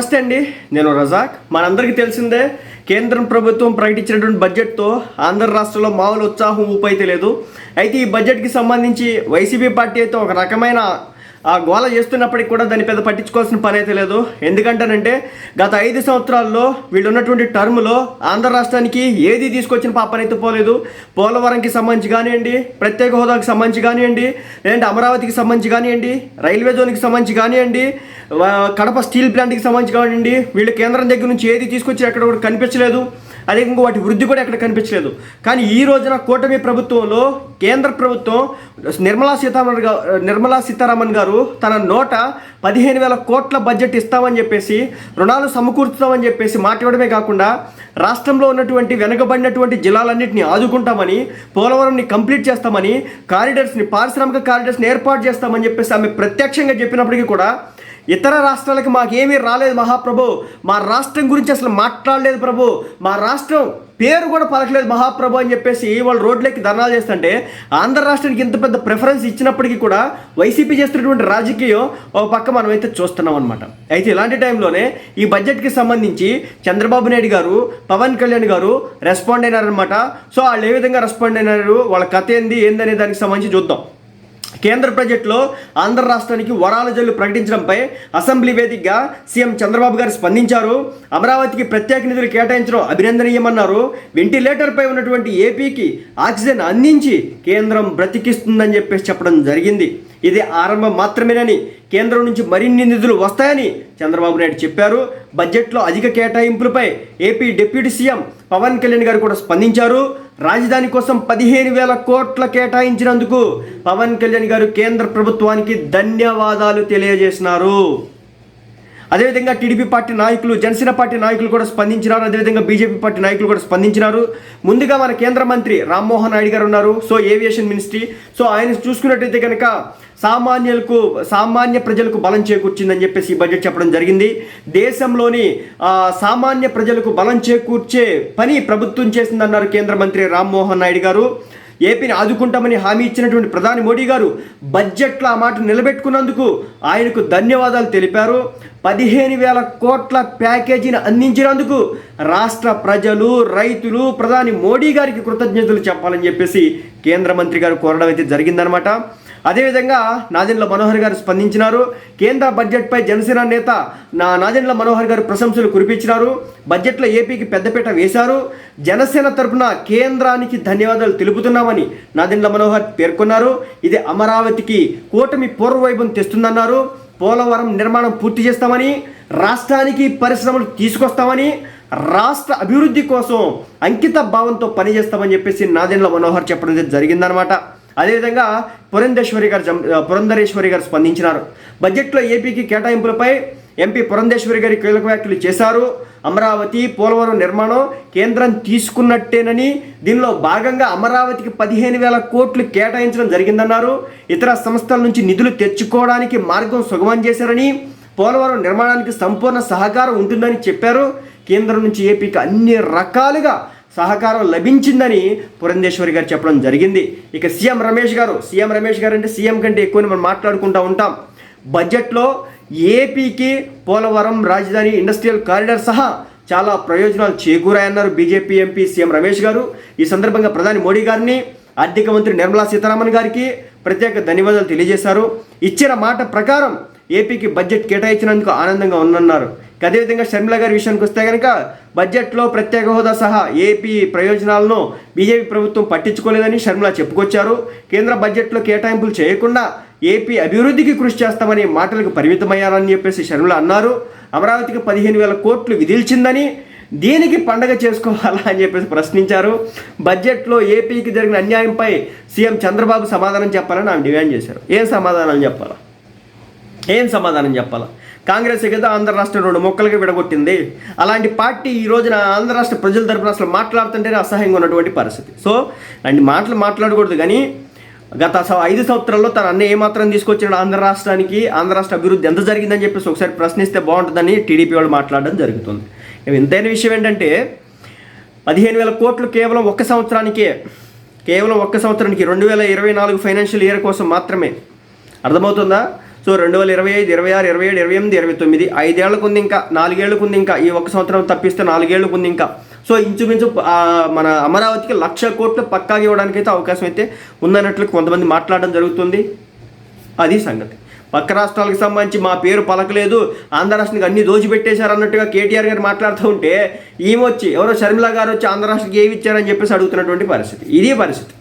నమస్తే అండి నేను రజాక్. మనందరికీ తెలిసిందే కేంద్రం ప్రభుత్వం ప్రకటించినటువంటి బడ్జెట్తో ఆంధ్ర రాష్ట్రంలో మామూలు ఉత్సాహం ఊపైతే లేదు. అయితే ఈ బడ్జెట్కి సంబంధించి వైసీపీ పార్టీ అయితే ఒక రకమైన ఆ గోల చేస్తున్నప్పటికీ కూడా దాన్ని పెద్ద పట్టించుకోవాల్సిన పని అయితే లేదు. ఎందుకంటేనంటే గత ఐదు సంవత్సరాల్లో వీళ్ళు ఉన్నటువంటి టర్మ్లో ఆంధ్ర రాష్ట్రానికి ఏది తీసుకొచ్చిన పాపనైతే పోలేదు. పోలవరంకి సంబంధించి కానివ్వండి ప్రత్యేక హోదాకి సంబంధించి కానివ్వండి లేదంటే అమరావతికి సంబంధించి కానివ్వండి రైల్వే జోన్కి సంబంధించి కానివ్వండి కడప స్టీల్ ప్లాంట్కి సంబంధించి కానివ్వండి వీళ్ళు కేంద్రం దగ్గర నుంచి ఏది తీసుకొచ్చి ఎక్కడ కూడా కనిపించలేదు. అదే ఇంకా వాటి వృద్ధి కూడా ఎక్కడ కనిపించలేదు. కానీ ఈ రోజున కూటమి ప్రభుత్వంలో కేంద్ర ప్రభుత్వం నిర్మలా సీతారామన్ గారు నిర్మలా సీతారామన్ గారు తన నోట పదిహేను వేల కోట్ల బడ్జెట్ ఇస్తామని చెప్పేసి రుణాలు సమకూర్చుతామని చెప్పేసి మాట్లాడమే కాకుండా రాష్ట్రంలో ఉన్నటువంటి వెనకబడినటువంటి జిల్లాలన్నింటినీ ఆదుకుంటామని పోలవరంని కంప్లీట్ చేస్తామని కారిడర్స్ని పారిశ్రామిక కారిడర్స్ని ఏర్పాటు చేస్తామని చెప్పేసి ఆమె ప్రత్యక్షంగా చెప్పినప్పటికీ కూడా ఇతర రాష్ట్రాలకి మాకేమీ రాలేదు మహాప్రభు. మా రాష్ట్రం గురించి అసలు మాట్లాడలేదు ప్రభు. మా రాష్ట్రం పేరు కూడా పలకలేదు మహాప్రభు అని చెప్పేసి వాళ్ళు రోడ్లెక్కి ధర్నాలు చేస్తుంటే ఆంధ్ర రాష్ట్రానికి ఇంత పెద్ద ప్రిఫరెన్స్ ఇచ్చినప్పటికీ కూడా వైసీపీ చేస్తున్నటువంటి రాజకీయం ఒక పక్క మనం అయితే చూస్తున్నాం అనమాట అయితే ఇలాంటి టైంలోనే ఈ బడ్జెట్కి సంబంధించి చంద్రబాబు నాయుడు గారు పవన్ కళ్యాణ్ గారు రెస్పాండ్ అయినారనమాట సో వాళ్ళు ఏ విధంగా రెస్పాండ్ అయినారు? వాళ్ళ కథ ఏంది? ఏందనే దానికి సంబంధించి చూద్దాం. కేంద్ర బడ్జెట్లో ఆంధ్ర రాష్ట్రానికి వరాల జల్లు ప్రకటించడంపై అసెంబ్లీ వేదికగా సీఎం చంద్రబాబు గారు స్పందించారు. అమరావతికి ప్రత్యేక నిధులు కేటాయించడం అభినందనీయమన్నారు. వెంటిలేటర్పై ఉన్నటువంటి ఏపీకి ఆక్సిజన్ అందించి కేంద్రం బ్రతికిస్తుందని చెప్పేసి చెప్పడం జరిగింది. ఇది ఆరంభం మాత్రమేనని కేంద్రం నుంచి మరిన్ని నిధులు వస్తాయని చంద్రబాబు నాయుడు చెప్పారు. బడ్జెట్లో అధిక కేటాయింపులపై AP deputy CM Pawan Kalyan garu కూడా స్పందించారు. రాజధాని కోసం పదిహేను వేల కోట్ల కేటాయించినందుకు పవన్ కళ్యాణ్ గారు కేంద్ర ప్రభుత్వానికి ధన్యవాదాలు తెలియజేసినారు. అదేవిధంగా టీడీపీ పార్టీ నాయకులు జనసేన పార్టీ నాయకులు కూడా స్పందించినారు. అదేవిధంగా బీజేపీ పార్టీ నాయకులు కూడా స్పందించినారు. ముందుగా మన కేంద్ర మంత్రి రామ్మోహన్ నాయుడు గారు ఉన్నారు. So aviation ministry. సో ఆయన చూసుకున్నట్టయితే కనుక సామాన్యులకు సామాన్య ప్రజలకు బలం చేకూర్చిందని చెప్పేసి ఈ బడ్జెట్ చెప్పడం జరిగింది. దేశంలోని సామాన్య ప్రజలకు బలం చేకూర్చే పని ప్రభుత్వం చేసిందన్నారు కేంద్ర మంత్రి రామ్మోహన్ నాయుడు గారు. ఏపీని ఆదుకుంటామని హామీ ఇచ్చినటువంటి ప్రధాని మోడీ గారు బడ్జెట్లో ఆ మాట నిలబెట్టుకున్నందుకు ఆయనకు ధన్యవాదాలు తెలిపారు. పదిహేను వేల కోట్ల ప్యాకేజీని అందించినందుకు రాష్ట్ర ప్రజలు రైతులు ప్రధాని మోడీ గారికి కృతజ్ఞతలు చెప్పాలని చెప్పేసి కేంద్ర మంత్రి గారు కోరడం అయితే జరిగిందనమాట అదేవిధంగా నాదెండ్ల మనోహర్ గారు స్పందించినారు. కేంద్ర బడ్జెట్పై జనసేన నేత నా నాదెండ్ల మనోహర్ గారు ప్రశంసలు కురిపించినారు. బడ్జెట్లో ఏపీకి పెద్దపీట వేశారు. జనసేన తరపున కేంద్రానికి ధన్యవాదాలు తెలుపుతున్నామని నాదెండ్ల మనోహర్ పేర్కొన్నారు. ఇది అమరావతికి కూటమి పూర్వవైభవం తెస్తుందన్నారు. పోలవరం నిర్మాణం పూర్తి చేస్తామని రాష్ట్రానికి పరిశ్రమలు తీసుకొస్తామని రాష్ట్ర అభివృద్ధి కోసం అంకిత భావంతో పనిచేస్తామని చెప్పేసి నాదెండ్ల మనోహర్ చెప్పడం జరిగిందనమాట అదేవిధంగా పురంధేశ్వరి గారు పురంధరేశ్వరి గారు స్పందించినారు. బడ్జెట్లో ఏపీకి కేటాయింపులపై ఎంపీ పురంధేశ్వరి గారి కీలక వ్యాఖ్యలు చేశారు. అమరావతి పోలవరం నిర్మాణం కేంద్రం తీసుకున్నట్టేనని దీనిలో భాగంగా అమరావతికి పదిహేను వేల కోట్లు కేటాయించడం జరిగిందన్నారు. ఇతర సంస్థల నుంచి నిధులు తెచ్చుకోవడానికి మార్గం సుగమం చేశారని పోలవరం నిర్మాణానికి సంపూర్ణ సహకారం ఉంటుందని చెప్పారు. కేంద్రం నుంచి ఏపీకి అన్ని రకాలుగా సహకారం లభించిందని పురంధేశ్వరి గారు చెప్పడం జరిగింది. ఇక సీఎం రమేష్ గారు సీఎం రమేష్ గారు అంటే సీఎం కంటే ఎక్కువని మనం మాట్లాడుకుంటూ ఉంటాం. బడ్జెట్లో ఏపీకి పోలవరం రాజధాని ఇండస్ట్రియల్ కారిడార్ సహా చాలా ప్రయోజనాలు చేకూరాయన్నారు బీజేపీ ఎంపీ సీఎం రమేష్ గారు. ఈ సందర్భంగా ప్రధాని మోడీ గారిని ఆర్థిక మంత్రి నిర్మలా సీతారామన్ గారికి ప్రత్యేక ధన్యవాదాలు తెలియజేశారు. ఇచ్చిన మాట ప్రకారం ఏపీకి బడ్జెట్ కేటాయించినందుకు ఆనందంగా ఉందన్నారు. అదేవిధంగా షర్మిల గారి విషయానికి వస్తే కనుక బడ్జెట్లో ప్రత్యేక హోదా సహా ఏపీ ప్రయోజనాలను బీజేపీ ప్రభుత్వం పట్టించుకోలేదని షర్మిల చెప్పుకొచ్చారు. కేంద్ర బడ్జెట్లో కేటాయింపులు చేయకుండా ఏపీ అభివృద్ధికి కృషి చేస్తామని మాటలకు పరిమితమయ్యారని చెప్పేసి షర్మిల అన్నారు. అమరావతికి పదిహేను వేల కోట్లు విధిల్చిందని దీనికి పండగ చేసుకోవాలా అని చెప్పేసి ప్రశ్నించారు. బడ్జెట్లో ఏపీకి జరిగిన అన్యాయంపై సీఎం చంద్రబాబు సమాధానం చెప్పాలని ఆమె డిమాండ్ చేశారు. ఏం సమాధానం చెప్పాలా? ఏం సమాధానం చెప్పాలా? కాంగ్రెస్ కదా ఆంధ్ర రాష్ట్రం రెండు మొక్కలుగా విడగొట్టింది. అలాంటి పార్టీ ఈ రోజున ఆంధ్ర రాష్ట్ర ప్రజల తరపున అసలు మాట్లాడుతుంటేనే అసహ్యంగా ఉన్నటువంటి పరిస్థితి. సో అలాంటి మాటలు మాట్లాడకూడదు. కానీ గత స- ఐదు సంవత్సరాల్లో తన అన్న ఏమాత్రం తీసుకొచ్చిన ఆంధ్ర రాష్ట్రానికి? ఆంధ్ర రాష్ట్ర అభివృద్ధి ఎంత జరిగిందని చెప్పేసి ఒకసారి ప్రశ్నిస్తే బాగుంటుందని టీడీపీ వాళ్ళు మాట్లాడడం జరుగుతుంది. ఇంతైన విషయం ఏంటంటే పదిహేను వేల కోట్లు కేవలం ఒక్క సంవత్సరానికే కేవలం ఒక్క సంవత్సరానికి రెండు వేల ఇరవై నాలుగు ఫైనాన్షియల్ ఇయర్ కోసం మాత్రమే. అర్థమవుతుందా? సో రెండు వేల ఇరవై ఐదు ఇరవై ఆరు ఇరవై ఏడు ఇరవై ఎనిమిది ఇరవై తొమ్మిది ఐదేళ్ళకు ఉంది ఇంకా నాలుగేళ్ళకు ఉంది ఇంకా ఈ ఒక సంవత్సరం తప్పిస్తే నాలుగేళ్ళకు ఉంది ఇంకా సో ఇంచుమించు మన అమరావతికి లక్ష కోట్లు పక్కాగా ఇవ్వడానికి అయితే అవకాశం అయితే ఉందన్నట్లు కొంతమంది మాట్లాడడం జరుగుతుంది. అది సంగతి. పక్క రాష్ట్రాలకు సంబంధించి మా పేరు పలకలేదు. ఆంధ్ర రాష్ట్రానికి అన్ని దోచిపెట్టేశారు అన్నట్టుగా కేటీఆర్ గారు మాట్లాడుతూ ఉంటే ఈమె వచ్చి ఎవరో షర్మిల గారు వచ్చి ఆంధ్ర రాష్ట్రానికి ఏమి ఇచ్చారని చెప్పేసి అడుగుతున్నటువంటి పరిస్థితి. ఇది పరిస్థితి.